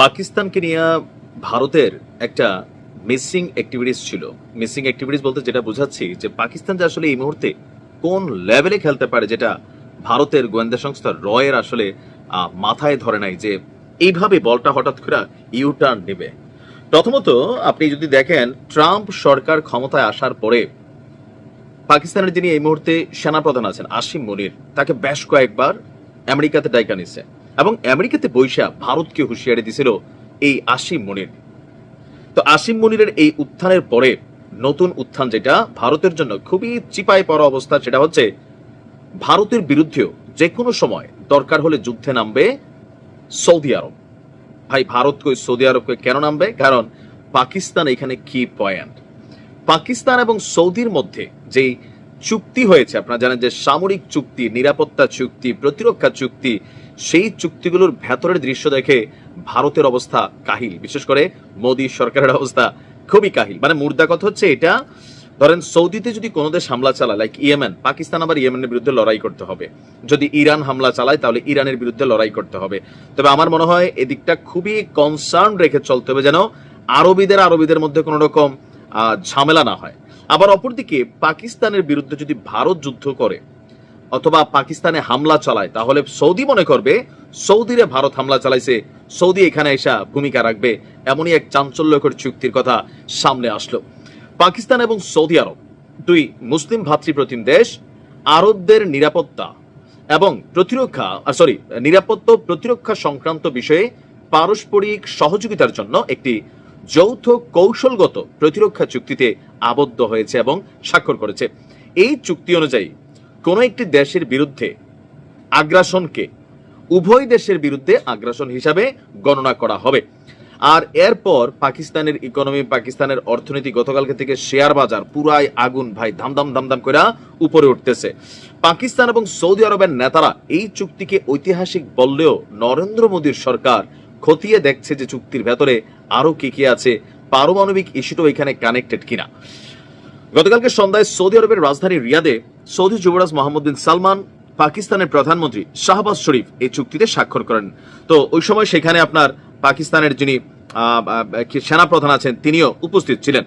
পাকিস্তানকে নিয়ে ভারতের একটা মিসিং অ্যাক্টিভিটিস ছিল। মিসিং অ্যাক্টিভিটিস বলতে যেটা বোঝাচ্ছি যে পাকিস্তান যে আসলে এই মুহূর্তে কোন লেভেলে খেলতে পারে যেটা ভারতের গোয়েন্দা সংস্থা রয়ের আসলে মাথায় ধরে নাই যে এইভাবে বলটা হঠাৎ করে ইউ টার্ন নেবে। প্রথমত আপনি যদি দেখেন, ট্রাম্প সরকার ক্ষমতায় আসার পরে পাকিস্তানের যিনি এই মুহূর্তে সেনাপ্রধান আছেন, আসিম মনির, তাকে বেশ কয়েকবার আমেরিকাতে ডাইকা নিছে। এবং আমেরিকাতে বৈশা ভারতকে হুঁশিয়ারি দিছিল এই আসিম মনির। তো আসিম মনিরের এই উত্থানের পরে নতুন উত্থান যেটা ভারতের জন্য খুবই চিপায় পড়া অবস্থা সেটা হচ্ছে ভারতের বিরুদ্ধেও যে কোনো সময় দরকার হলে যুদ্ধে নামবে সৌদি আরব। ভাই, ভারত কই সৌদি আরবকে কেন নামবে? কারণ পাকিস্তান এখানে কি পয়েন্ট পাকিস্তান এবং সৌদির মধ্যে যে চুক্তি হয়েছে। আপনারা জানেন যে সামরিক চুক্তি, নিরাপত্তা চুক্তি, প্রতিরক্ষা চুক্তি, সেই চুক্তিগুলোর ভেতরের দৃশ্য দেখে ভারতের অবস্থা কাহিল। বিশেষ করে মোদী সরকারের অবস্থা খুবই কাহিল। মানে মুর্দা কথা হচ্ছে এটা, ধরেন সৌদিতে যদি কোনো দেশ হামলা চালায় লাইক ইয়েমেন, পাকিস্তান আবার ইয়েমেনের বিরুদ্ধে লড়াই করতে হবে। যদি ইরান হামলা চালায়, তাহলে ইরানের বিরুদ্ধে লড়াই করতে হবে। তবে আমার মনে হয় এদিকটা খুবই কনসার্ন রেখে চলতে হবে যেন আরবিদের আরবিদের মধ্যে কোনো রকম ঝামেলা না হয়। আবার অপরদিকে পাকিস্তানের বিরুদ্ধে যদি ভারত যুদ্ধ করে অথবা পাকিস্তানে হামলা চালায়, তাহলে সৌদি মনে করবে, সৌদিরে ভারত হামলা চালাইছে, সৌদি এখানে এসা ভূমিকা রাখবে। এমনই এক চাঞ্চল্যকর চুক্তির কথা সামনে আসলো। পাকিস্তান এবং সৌদি আরব, দুই মুসলিম ভাতৃপ্রতিম দেশ, আরবদের নিরাপত্তা এবং প্রতিরক্ষা সরি নিরাপত্তা প্রতিরক্ষা সংক্রান্ত বিষয়ে পারস্পরিক সহযোগিতার জন্য একটি যৌথ কৌশলগত প্রতিরক্ষা চুক্তিতে আবদ্ধ হয়েছে এবং স্বাক্ষর করেছে। এই চুক্তি অনুযায়ী কোন একটি দেশের বিরুদ্ধে আগ্রাসনকে উভয় দেশের বিরুদ্ধে আগ্রাসন হিসাবে গণনা করা হবে। আর এরপর পাকিস্তানের ইকোনমি পাকিস্তানের অর্থনীতি গতকালকে থেকে শেয়ার বাজার পুরাই আগুন ভাই ধামধাম ধামধাম করে উপরে উঠতেছে। পাকিস্তান এবং সৌদি আরবের নেতারা এই চুক্তিকে ঐতিহাসিক বললেও নরেন্দ্র মোদীর সরকার খতিয়ে দেখছে যে চুক্তির ভেতরে আরও কি কি আছে। পারমাণবিক ইস্যুটাও এখানে কানেক্টেড কিনা। গতকালকে সন্ধ্যায় সৌদি আরবের রাজধানী রিয়াদে সৌদি যুবরাজ মোহাম্মদ বিন সালমান, পাকিস্তানের প্রধানমন্ত্রী শাহবাজ শরীফ এই চুক্তিতে স্বাক্ষর করেন। তো ওই সময় সেখানে আপনার পাকিস্তানের যিনি সেনাপ্রধান আছেন, তিনিও উপস্থিত ছিলেন।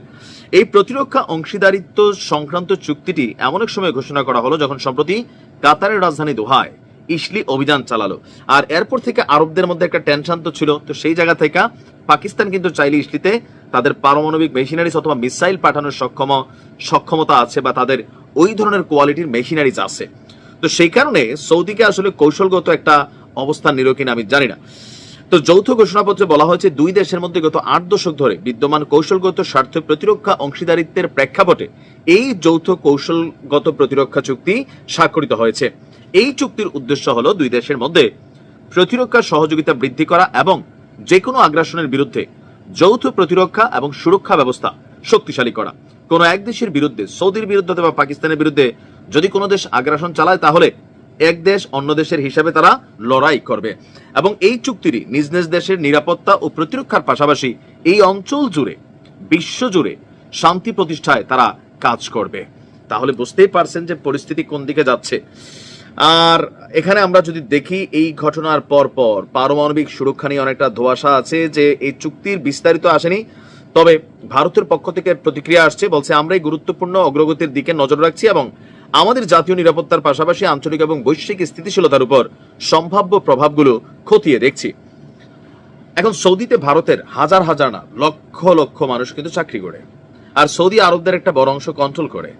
এই প্রতিরক্ষা অংশীদারিত্ব সংক্রান্ত চুক্তিটি এমন এক সময় ঘোষণা করা হলো যখন সম্প্রতি কাতারের রাজধানী দোহায় ইসলি অভিযান চালালো। আর এরপর থেকে আরবদের মধ্যে একটা টেনশন তো ছিল, তো সেই জায়গা থেকে পাকিস্তান কিন্তু চাইলে ইসলিতে তাদের পারমাণবিক মেশিনারিজ অথবা মিসাইল পাঠানোর সক্ষম, সক্ষমতা আছে বা তাদের ওই ধরনের কোয়ালিটির মেশিনারিজ আছে। তো সেই কারণে সৌদিকে আসলে কৌশলগত একটা অবস্থান নিল কিনা আমি জানি না। তো যৌথ ঘোষণাপত্রে বলা হয়েছে, দুই দেশের মধ্যে গত আট দশক ধরে বিদ্যমান কৌশলগত স্বার্থ প্রতিরক্ষা অংশীদারিত্বের প্রেক্ষাপটে এই যৌথ কৌশলগত প্রতিরক্ষা চুক্তি স্বাক্ষরিত হয়েছে। এই চুক্তির উদ্দেশ্য হলো দুই দেশের মধ্যে প্রতিরক্ষা সহযোগিতা বৃদ্ধি করা এবং যে কোনো আগ্রাসনের বিরুদ্ধে যৌথ প্রতিরক্ষা এবং সুরক্ষা ব্যবস্থা শক্তিশালী করা। কোন এক দেশের বিরুদ্ধে, সৌদির বিরুদ্ধে অথবা পাকিস্তানের বিরুদ্ধে যদি কোনো দেশ আগ্রাসন চালায়, তাহলে এক দেশ অন্য দেশের হিসাবে তারা লড়াই করবে। এবং এই চুক্তিটি নিজ নিজ দেশের নিরাপত্তা ও প্রতিরক্ষার পাশাপাশি এই অঞ্চল জুড়ে, বিশ্ব জুড়ে শান্তি প্রতিষ্ঠায় তারা কাজ করবে। তাহলে বুঝতেই পারছেন যে পরিস্থিতি কোন দিকে যাচ্ছে। আর এখানে আমরা যদি দেখি, এই ঘটনার পর পর পারমাণবিক সুরক্ষা নিয়ে অনেকটা ধোয়াশা আছে যে এই চুক্তির বিস্তারিত আসেনি। তবে ভারতের পক্ষ থেকে প্রতিক্রিয়া আসছে, বলছে আমরা এই গুরুত্বপূর্ণ অগ্রগতির দিকে নজর রাখছি এবং আমাদের জাতীয় নিরাপত্তার পাশাপাশি আঞ্চলিক এবং বৈশ্বিক স্থিতিশীলতার উপর সম্ভাব্য প্রভাবগুলো খতিয়ে দেখছি। এখন সৌদিতে ভারতের হাজার হাজার না, লক্ষ লক্ষ মানুষ কিন্তু চাকরি করে। আর সৌদি আরবদের একটা বড় অংশ কন্ট্রোল করে।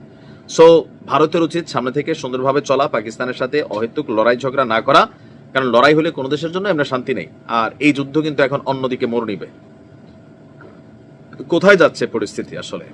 সো ভারতের উচিত সামনে থেকে সুন্দরভাবে চলা, পাকিস্তানের সাথে অহেতুক লড়াই ঝগড়া না করা, কারণ লড়াই হলে কোনো দেশের জন্য এমনি শান্তি নেই। আর এই যুদ্ধ কিন্তু এখন অন্যদিকে মোড় নিবে। কোথায় যাচ্ছে পরিস্থিতি আসলে?